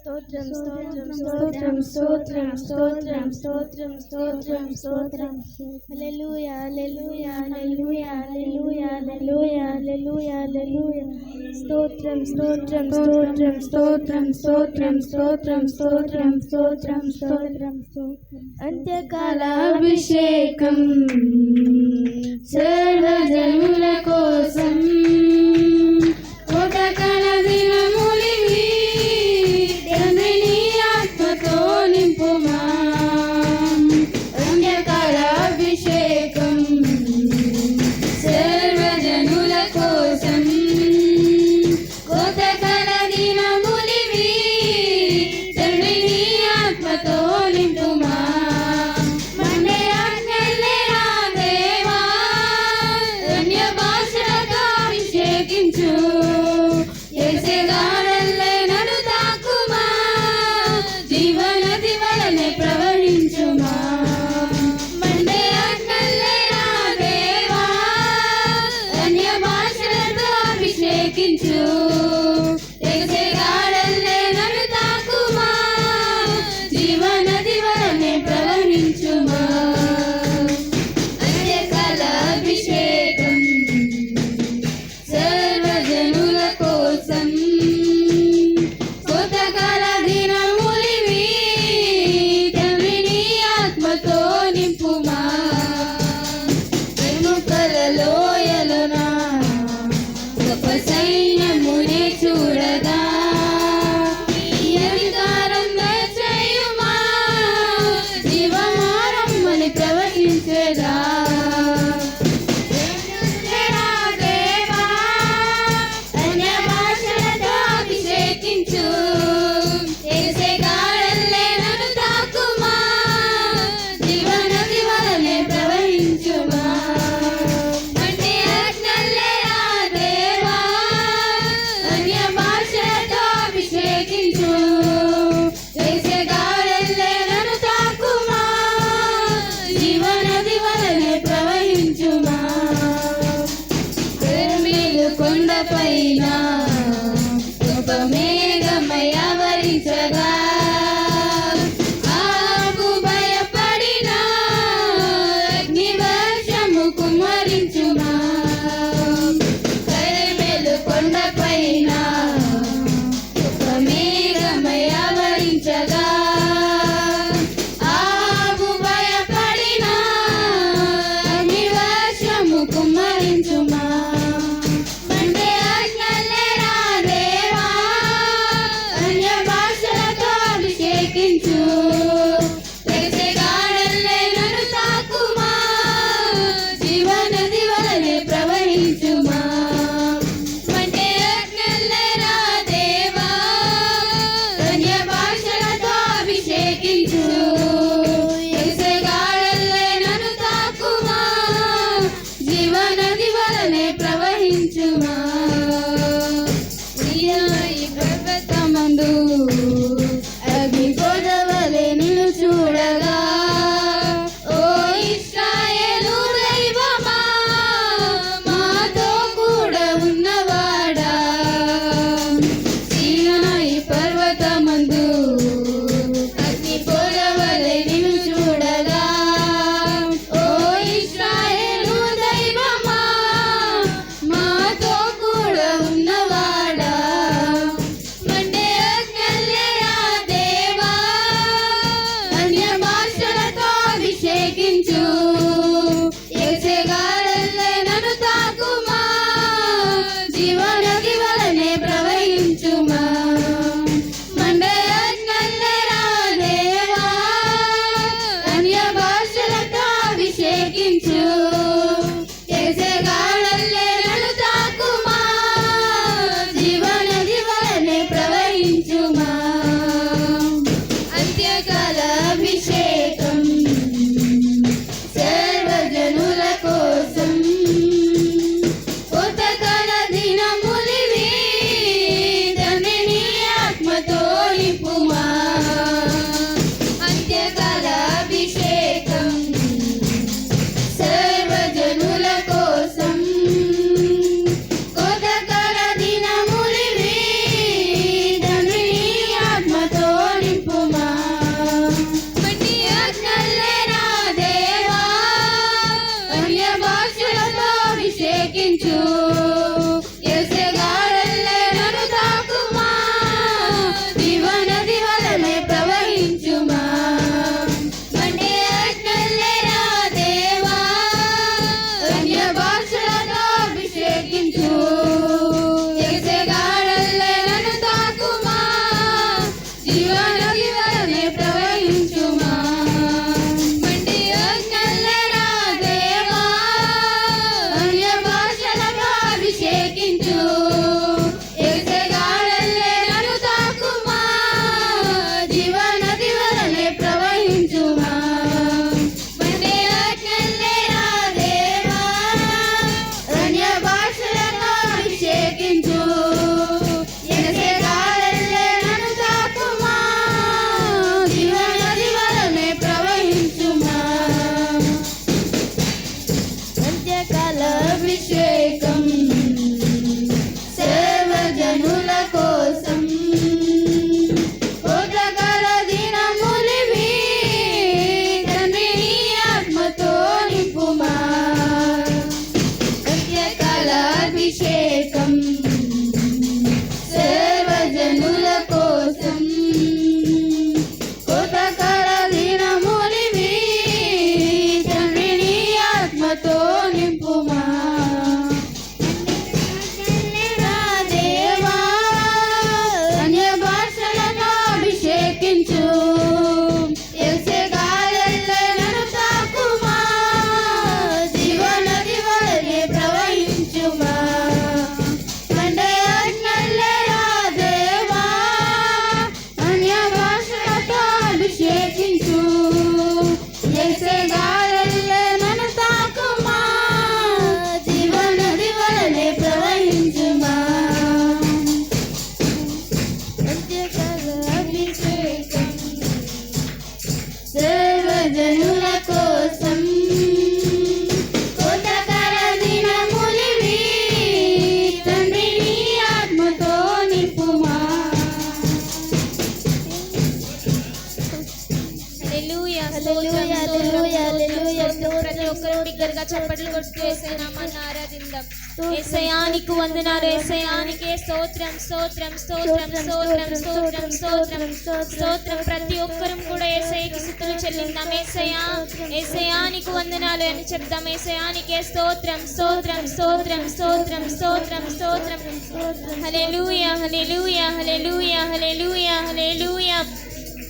స్తోత్రం స్తోత్రం స్తోత్రం స్తోత్రం స్తోత్రం స్తోత్రం స్తోత్రం స్తోత్రం హల్లెలూయా హల్లెలూయా హల్లెలూయా హల్లెలూయా హల్లెలూయా హల్లెలూయా హల్లెలూయా స్తోత్రం స్తోత్రం స్తోత్రం స్తోత్రం స్తోత్రం స్తోత్రం స్తోత్రం స్తోత్రం స్తోత్రం అంత్యకాల అభిషేకం సర్వజనుల కోసం ఒక్కరు బిగ్గరగా చప్పట్లు కొడుతూ ఏసై నామాన్ని ఆరాధిద్దాం. ఏసయానికి వందనాలు. ఏసయానికే స్తోత్రం స్తోత్రం స్తోత్రం స్తోత్రం స్తోత్రం స్తోత్రం స్తోత్రం. ప్రతి ఒక్కరం కూడా ఏసైకి స్థుతులు చెల్లిందాం ఏసయా ఏసయానికి వందనాలు అని చెప్దాం. ఏసయానికే స్తోత్రం స్తోత్రం స్తోత్రం స్తోత్రం స్తోత్రం స్తోత్రం. హల్లెలూయా హల్లెలూయా హల్లెలూయా హల్లెలూయా హల్లెలూయా.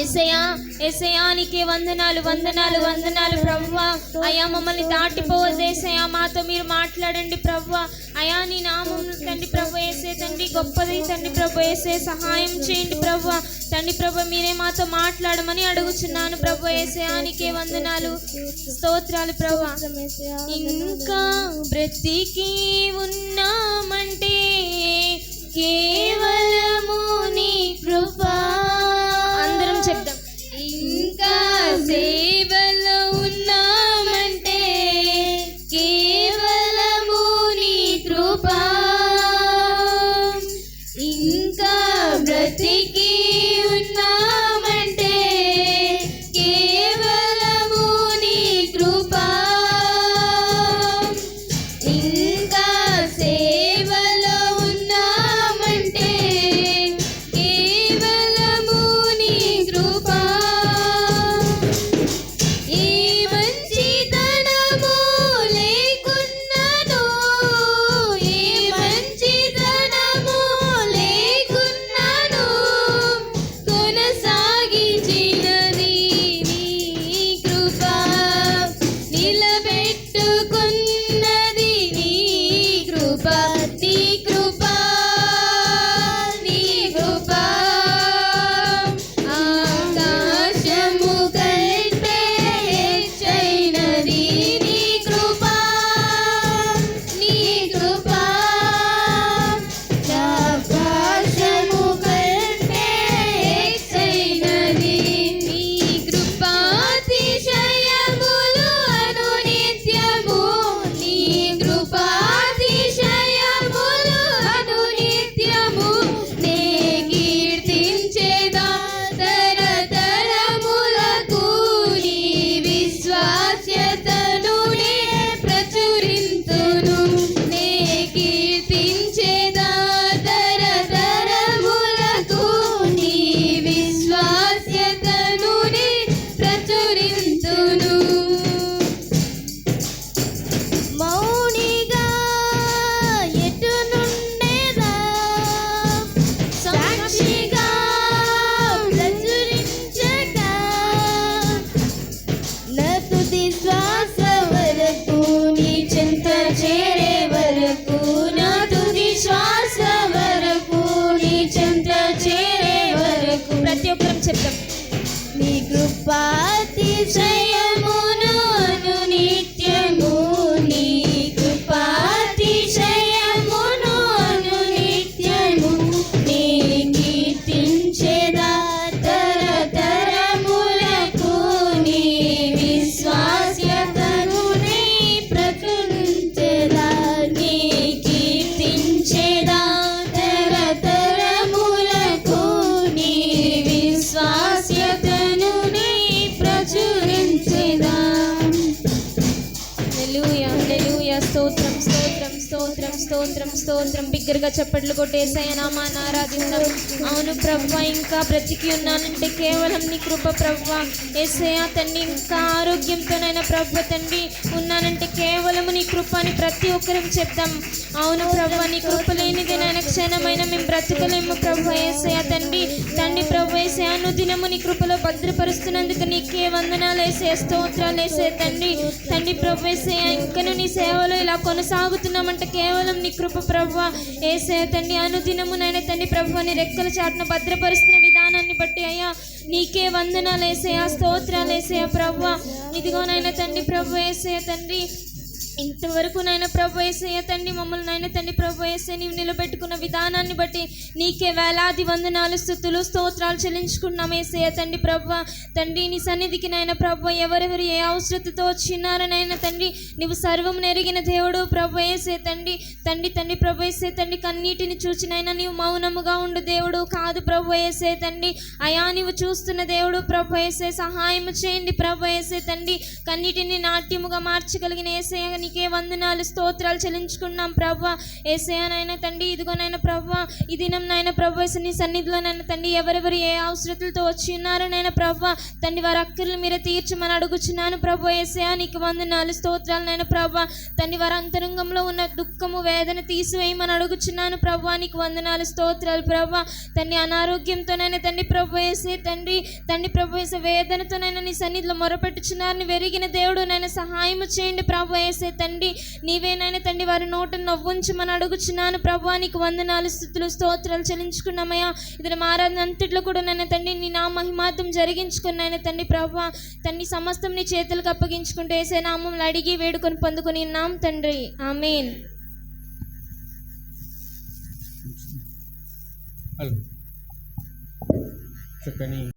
ఎసయా ఎసయానికి వందనాలు వందనాలు వందనాలు ప్రవ్వా. అయా మమ్మల్ని దాటిపోవద్దు మాతో మీరు మాట్లాడండి ప్రవ్వా. అయా నీ నామం తండ్రి ప్రభు వేసే తండ్రి గొప్పది తండ్రి ప్రభు వేసే సహాయం చేయండి ప్రవ్వా. తండ్రి ప్రభు మీరే మాతో మాట్లాడమని అడుగుచున్నాను ప్రభు ఏసయానికే వందనాలు స్తోత్రాలు ప్రభు ఇంకా బ్రతికి ఉన్నామంటే కేవలము నీ కృపా. say హల్లెలూయా హల్లెలూయా స్తోత్రం స్తోత్రం స్తోత్రం స్తోత్రం స్తోత్రం. బిగ్గరగా చప్పట్లు కొట్టేసాయ నామాన్ని అవును ప్రభు ఇంకా బ్రతికి ఉన్నానంటే కేవలం నీ కృప ప్రభు. ఏసయ తండ్రి ఇంకా ఆరోగ్యంతోనైనా ప్రభు తండ్రి ఉన్నానంటే కేవలం నీ కృప అని ప్రతి ఒక్కరం చెప్తాం అవును ప్రభు నీ కృప లేనిది నాయన క్షణమైన మేము బ్రతకలేము ప్రభు. ఏసయ తండ్రి తండ్రి ప్రభు ఏసయ దినము నీ కృపలో భద్రపరుస్తున్నందుకు నీకే వందనాలు. వేసే స్తోత్రాలు. వేసే తండ్రి తండ్రి ప్రభు ఏసయ ఇంకను నీ సేవలో ఇలా కొనసాగుతున్నామంటే కేవలం నీ కృప ప్రభు ఏసే తండ్రి అనుదినము నాయన తండ్రి ప్రభు నీ రెక్కల చాటున భద్రపరుస్తున్న విధానాన్ని బట్టి అయ్యా నీకే వందనాలు వేసేయా స్తోత్రాలు వేసేయా ప్రభు ఇదిగోనైనా తండ్రి ప్రభు వేసే తండ్రి ఇంతవరకు నాయన ప్రభు ఏసయ్య తండ్రి మమ్మల్ని నాయన తండ్రి ప్రభు ఏసే నీవు నిలబెట్టుకున్న విధానాన్ని బట్టి నీకే వేలాది వందనాలు స్థుతులు స్తోత్రాలు చెల్లించుకున్నాం ఏసయ్య తండ్రి ప్రభు. తండ్రి నీ సన్నిధికి నాయన ప్రభు ఎవరెవరు ఏ అవసరతతో వచ్చినారనైనా తండ్రి నీవు సర్వం నెరిగిన దేవుడు ప్రభు ఏసే తండ్రి. తండ్రి తండ్రి ప్రభు ఏసే తండ్రి కన్నీటిని చూచినైనా నీవు మౌనముగా ఉండు దేవుడు. కాదు ప్రభు ఏసే తండ్రి. అయా నీవు చూస్తున్న దేవుడు ప్రభు ఏసే సహాయం చేయండి ప్రభు ఏసే తండ్రి. కన్నీటిని నాట్యముగా మార్చగలిగిన ఏసే నీకే వందనాలు స్తోత్రాలు చెల్లించుకున్నాం ప్రవ్వ ఏసయానైనా తండ్రి ఇదిగోనైనా ప్రవ్వ ఈ దినం నాయన ప్రవ్వ నీ సన్నిధిలోనైనా తండ్రి ఎవరెవరు ఏ అవసరతలతో వచ్చి ఉన్నారో నైనా ప్రవ్వ తండ్రి వారి అక్కర్లు మీరే తీర్చమని అడుగుచున్నాను ప్రభు. ఏసయా నీకు వందనాలు స్తోత్రాలు నైనా ప్రవ్వ తండ్రి వారి అంతరంగంలో ఉన్న దుఃఖము వేదన తీసివేయమని అడుగుచున్నాను ప్రవ్వ నీకు వందనాలు స్తోత్రాలు ప్రవ్వ తండ్రి అనారోగ్యంతోనైనా తండ్రి ప్రభు వేసే తండ్రి. తండ్రి ప్రభు వేసే వేదనతోనైనా నీ సన్నిధిలో మొరపెట్టుచున్నారని వెరిగిన దేవుడు నైనా సహాయం చేయండి ప్రభు. వేసే తండ్రి నీవేనైనా తండ్రి వారి నోట నవ్వుంచమని అడుగుచున్నాను. ప్రభు నీకు వందనాలు స్థుతులు స్తోత్రాలు చెల్లించుకున్నామయ్యా. ఇది మారాధన అంతట్లో కూడా నాయన తండ్రి నీ నా మహిమార్థం జరిగించుకున్నాయన తండ్రి ప్రభు తండ్రి సమస్తం నీ చేతులకు అప్పగించుకుంటే వేసే నామంలో అడిగి వేడుకొని పొందుకుని నాం తండ్రి. ఆమెన్. హలో. చక్కని